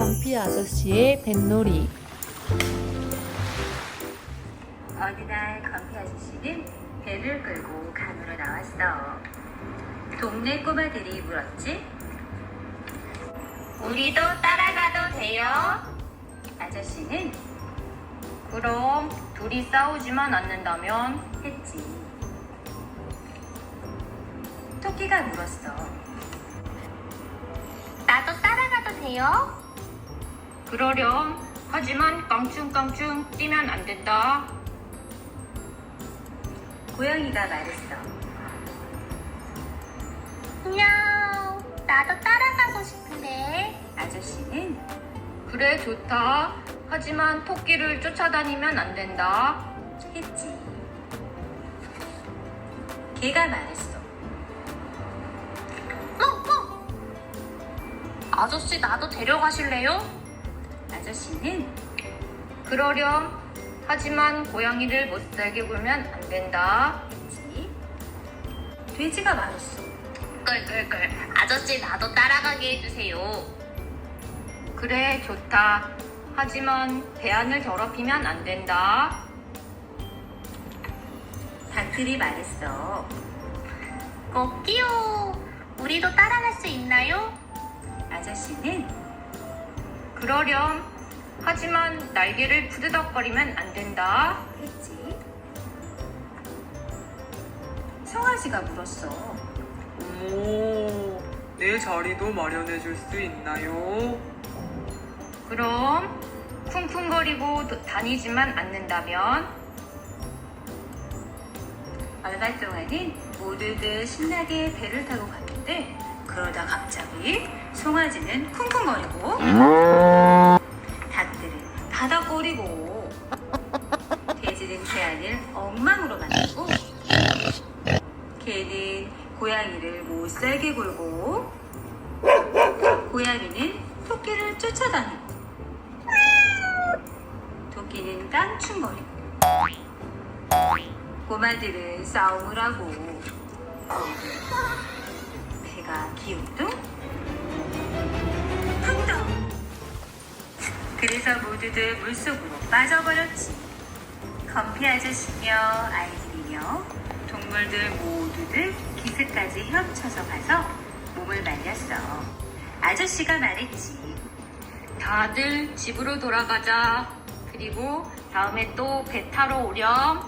건피 아저씨의 뱃놀이 어느 날 건피 아저씨는 배를 끌고 강으로 나왔어. 동네 꼬마들이 물었지? 우리도 따라가도 돼요? 아저씨는 그럼 둘이 싸우지만 않는다면 했지. 토끼가 물었어. 나도 따라가도 돼요? 그러렴. 하지만 깡충깡충 뛰면 안 된다. 고양이가 말했어. 냐우, 나도 따라가고 싶은데. 아저씨는 그래, 좋다. 하지만 토끼를 쫓아다니면 안 된다. 했지. 개가 말했어. 멍멍! 아저씨, 나도 데려가실래요? 아저씨는 그러렴. 하지만 고양이를 못 살게 굴면 안 된다. 했지. 돼지가 말했어. 끌끌끌. 아저씨, 나도 따라가게 해주세요. 그래, 좋다. 하지만 배안을 더럽히면 안 된다. 닭들이 말했어. 꼭기요. 우리도 따라갈 수 있나요? 아저씨는 그러렴. 하지만 날개를 푸드덕거리면 안 된다. 했지. 송아지가 물었어. 오, 내 자리도 마련해 줄 수 있나요? 그럼 쿵쿵거리고 도- 다니지만 않는다면 얼마 동안은 모두들 신나게 배를 타고 갔는데 그러다 갑자기 송아지는 쿵쿵거리고 엉망으로 만들고 개는 고양이를 못살게 굴고 고양이는 토끼를 쫓아다니고 토끼는 깡충거리고 꼬마들은 싸움을 하고 배가 기웃뚱 풍덩 그래서 모두들 물속으로 빠져버렸지 건피 아저씨며 아이들이며 동물들 모두들 기슭까지 헤엄쳐서 가서 몸을 말렸어 아저씨가 말했지 다들 집으로 돌아가자. 그리고 다음에 또 배 타러 오렴.